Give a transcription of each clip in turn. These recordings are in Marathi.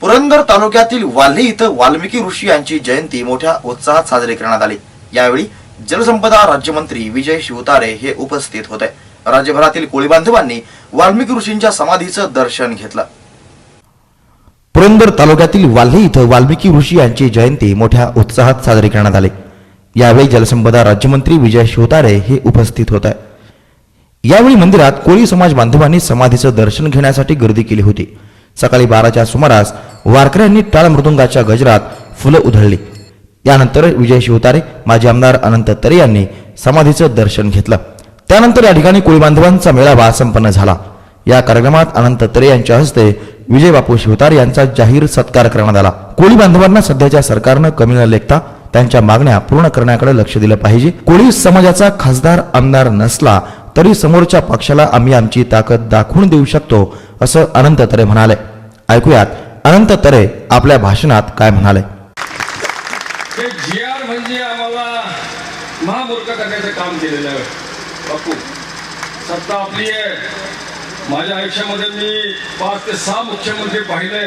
पुरंदर तालुक्यातील वाल्हे इथं वाल्मिकी ऋषी यांची जयंती मोठ्या उत्साहात साजरी करण्यात आली. यावेळी जलसंपदा राज्यमंत्री विजय शिवतारे हे उपस्थित होते. राज्यभरातील कोळी बांधवांनी वाल्मिकी ऋषींच्या समाधीचं दर्शन घेतलं. पुरंदर तालुक्यातील वाल्हे इथं वाल्मिकी ऋषी यांची जयंती मोठ्या उत्साहात साजरी करण्यात आली. यावेळी जलसंपदा राज्यमंत्री विजय शिवतारे हे उपस्थित होते. यावेळी मंदिरात कोळी समाज बांधवांनी समाधीचं दर्शन घेण्यासाठी गर्दी केली होती. सकाळी बाराच्या सुमारास वारकऱ्यांनी टाळ मृदुंगाच्या गजरात फुलं उधळली. यानंतर विजय शिवतारे माजी आमदार अनंत तरे यांनी समाधीचं दर्शन घेतलं. त्यानंतर या ठिकाणी कुळीबांधवांचा मेळावा संपन्न झाला. या कार्यक्रमात अनंत तरे यांच्या हस्ते विजय बापू शिवतारे यांचा जाहीर सत्कार करण्यात आला. कोळी बांधवांना सध्याच्या सरकारनं कमी न लेखता त्यांच्या मागण्या पूर्ण करण्याकडे लक्ष दिलं पाहिजे. कोळी समाजाचा खासदार आमदार नसला तरी समोरच्या पक्षाला आम्ही आमची ताकद दाखवून देऊ शकतो असं अनंत तरे म्हणाले. ऐकूयात अनंत तरे आपल्या भाषणात काय म्हणाले? जी आर म्हणजे आम्हाला महामूर्ख करण्याचं काम केलेलं आहे. बापू सत्ता आपली आहे. माझ्या आयुष्यामध्ये मी पाच ते सहा मुख्यमंत्री पाहिले.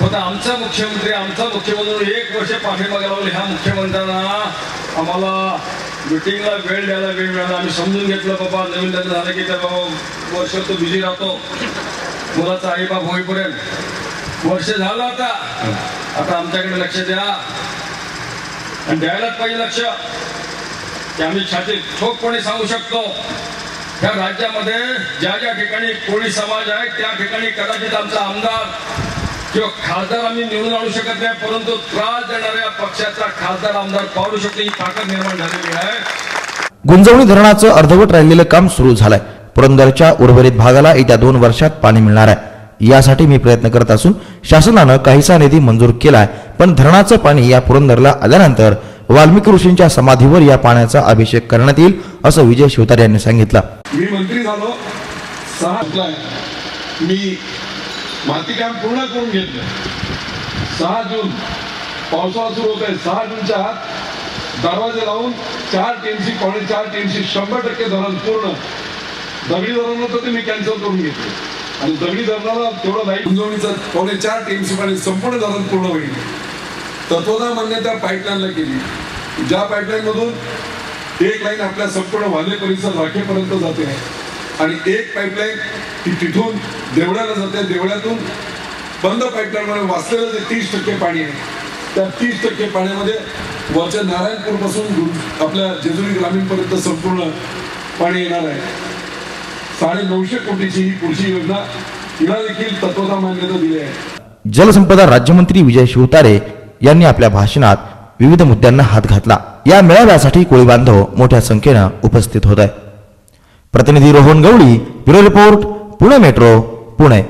पण आमचा मुख्यमंत्री आमचा मुख्यमंत्री एक वर्ष पाठीमागे लावले ह्या मुख्यमंत्र्यांना आम्हाला मिटिंगला वेळ द्यायला वेळ मिळाला. आम्ही समजून घेतलं बाबा नवीन लग्न झालं की त्या बाबा वर्ष तो बिझी राहतो. मुलाचा आईबाप होईपर्यंत. वर्ष झालं आता. आता आमच्याकडे लक्ष द्या. आणि द्यायलाच पाहिजे लक्ष. की आम्ही छातीत ठोकपणे सांगू शकतो त्या राज्यामध्ये ज्या ज्या ठिकाणी कोळी समाज आहे त्या ठिकाणी कदाचित आमचा आमदार किंवा खासदार आम्ही निवडून आणू शकत नाही परंतु त्रास देणाऱ्या पक्षाचा खासदार आमदार पाडू शकतो ही ताकद निर्माण झालेली आहे. गुंजवणी धरणाचं अर्धवट राहिलेलं काम सुरू झालंय. पुरंदरच्या उर्वरित भागाला येत्या दोन वर्षात पाणी मिळणार आहे. यासाठी मी प्रयत्न करत असून शासनानं काहीसा निधी मंजूर केलाय पण धरणाचं पाणी या पुरंदरला आल्यानंतर वाल्मिकी ऋषींच्या समाधीवर या पाण्याचा अभिषेक करण्यात येईल असं विजय शिवतारे यांनी सांगितलं. मी मंत्री झालो सहा मी माती काम पूर्ण करून घेतलं. सहा जून. पावसाळा सुरू होत आहे सहा जूनच्या आत दरवाजे लावून चार टीएमसी पावणे चार टीएमसी शंभर टक्के धरण पूर्ण. दगडी धरण होतं ते मी कॅन्सल करून घेतले. आणि दगडी धरणाला तेवढं लाइट उंजवणीचा पावणे चार टीएमसी पाणी संपूर्ण धरण पूर्ण होईल. तत्वदा मान्यता पाईपलाईनला केली. ज्या पाईपलाईन मधून एक लाईन आपल्या संपूर्ण वाले परिसर राखेपर्यंत जाते. आणि एक पाईपलाईन ती तिथून देवळ्याला जाते. देवळ्यातून बंद पाईपलाईनमध्ये वाचलेलं जे तीस टक्के पाणी आहे त्या तीस टक्के पाण्यामध्ये वरच्या नारायणपूरपासून आपल्या जेजुरी ग्रामीणपर्यंत संपूर्ण पाणी येणार आहे. साडे नऊशे कोटीची ही पुढची योजना तिला देखील तत्वता मान्यता दिली आहे. जलसंपदा राज्यमंत्री विजय शिवतारे यांनी आपल्या भाषणात विविध मुद्द्यांना हात घातला. या मेळाव्यासाठी कोळी बांधव मोठ्या संख्येनं उपस्थित होत आहे प्रतिनिधी Rohan Gawali bureau report Pune metro Pune.